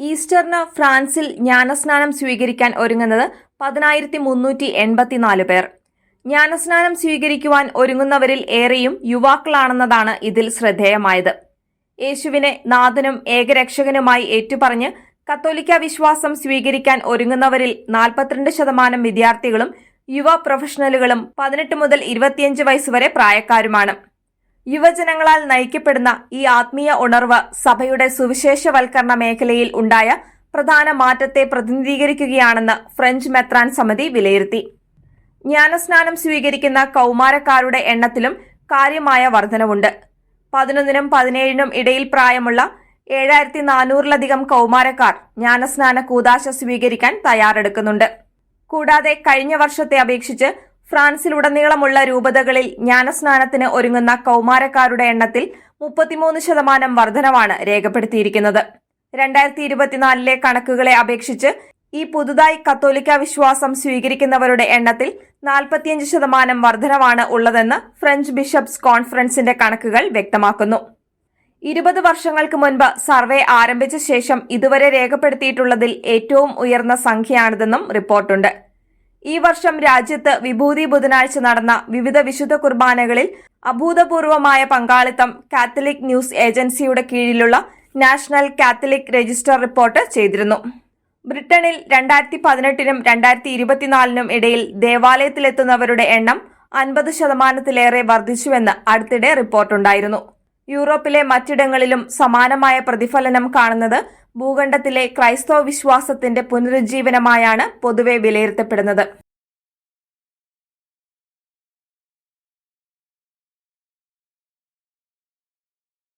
ഈസ്റ്ററിന് ഫ്രാൻസിൽ ജ്ഞാനസ്നാനം സ്വീകരിക്കാൻ ഒരുങ്ങുന്നത് പതിനായിരത്തി മുന്നൂറ്റി എൺപത്തിനാല് പേർ. ജ്ഞാനസ്നാനം സ്വീകരിക്കുവാൻ ഒരുങ്ങുന്നവരിൽ ഏറെയും യുവാക്കളാണെന്നതാണ് ഇതിൽ ശ്രദ്ധേയമായത്. യേശുവിനെ നാഥനും ഏകരക്ഷകനുമായി ഏറ്റുപറഞ്ഞ് കത്തോലിക്ക വിശ്വാസം സ്വീകരിക്കാൻ ഒരുങ്ങുന്നവരിൽ നാൽപ്പത്തിരണ്ട് ശതമാനം വിദ്യാർത്ഥികളും യുവ പ്രൊഫഷണലുകളും പതിനെട്ട് മുതൽ ഇരുപത്തിയഞ്ച് വയസ്സുവരെ പ്രായക്കാരുമാണ്. യുവജനങ്ങളാൽ നയിക്കപ്പെടുന്ന ഈ ആത്മീയ ഉണർവ് സഭയുടെ സുവിശേഷവൽക്കരണ മേഖലയിൽ ഉണ്ടായ പ്രധാന മാറ്റത്തെ പ്രതിനിധീകരിക്കുകയാണെന്ന് ഫ്രഞ്ച് മെത്രാൻ സമിതി വിലയിരുത്തി. ജ്ഞാനസ്നാനം സ്വീകരിക്കുന്ന കൗമാരക്കാരുടെ എണ്ണത്തിലും കാര്യമായ വർധനവുണ്ട്. പതിനൊന്നിനും പതിനേഴിനും ഇടയിൽ പ്രായമുള്ള ഏഴായിരത്തി നാനൂറിലധികം കൗമാരക്കാർ ജ്ഞാനസ്നാന കൂതാശ സ്വീകരിക്കാൻ തയ്യാറെടുക്കുന്നുണ്ട്. കൂടാതെ കഴിഞ്ഞ വർഷത്തെ അപേക്ഷിച്ച് ഫ്രാൻസിലുടനീളമുള്ള രൂപതകളിൽ ജ്ഞാനസ്നാനത്തിന് ഒരുങ്ങുന്ന കൌമാരക്കാരുടെ എണ്ണത്തിൽ മുപ്പത്തിമൂന്ന് ശതമാനം വർധനവാണ് രേഖപ്പെടുത്തിയിരിക്കുന്നത്. രണ്ടായിരത്തി ഇരുപത്തിനാലിലെ കണക്കുകളെ അപേക്ഷിച്ച് ഈ പുതുതായി കത്തോലിക്ക വിശ്വാസം സ്വീകരിക്കുന്നവരുടെ എണ്ണത്തിൽ നാൽപ്പത്തിയഞ്ച് ശതമാനം വർധനവാണ് ഉള്ളതെന്ന് ഫ്രഞ്ച് ബിഷപ്സ് കോൺഫറൻസിന്റെ കണക്കുകൾ വ്യക്തമാക്കുന്നു. ഇരുപത് വർഷങ്ങൾക്ക് മുൻപ് സർവേ ആരംഭിച്ച ശേഷം ഇതുവരെ രേഖപ്പെടുത്തിയിട്ടുള്ളതിൽ ഏറ്റവും ഉയർന്ന സംഖ്യയാണിതെന്നും റിപ്പോർട്ടുണ്ട്. ഈ വർഷം രാജ്യത്ത് വിഭൂതി ബുധനാഴ്ച നടന്ന വിവിധ വിശുദ്ധ കുർബാനകളിൽ അഭൂതപൂർവമായ പങ്കാളിത്തം കാത്തലിക് ന്യൂസ് ഏജൻസിയുടെ കീഴിലുള്ള നാഷണൽ കാത്തലിക് രജിസ്റ്റർ റിപ്പോർട്ട് ചെയ്തിരുന്നു. ബ്രിട്ടനിൽ രണ്ടായിരത്തി പതിനെട്ടിനും രണ്ടായിരത്തി ഇരുപത്തിനാലിനും ഇടയിൽ ദേവാലയത്തിലെത്തുന്നവരുടെ എണ്ണം അൻപത് ശതമാനത്തിലേറെ വർദ്ധിച്ചുവെന്ന് അടുത്തിടെ റിപ്പോർട്ടുണ്ടായിരുന്നു. യൂറോപ്പിലെ മറ്റിടങ്ങളിലും സമാനമായ പ്രതിഫലനം കാണുന്നത് ഭൂഖണ്ഡത്തിലെ ക്രൈസ്തവ വിശ്വാസത്തിന്റെ പുനരുജ്ജീവനമായാണ് പൊതുവെ വിലയിരുത്തപ്പെടുന്നത്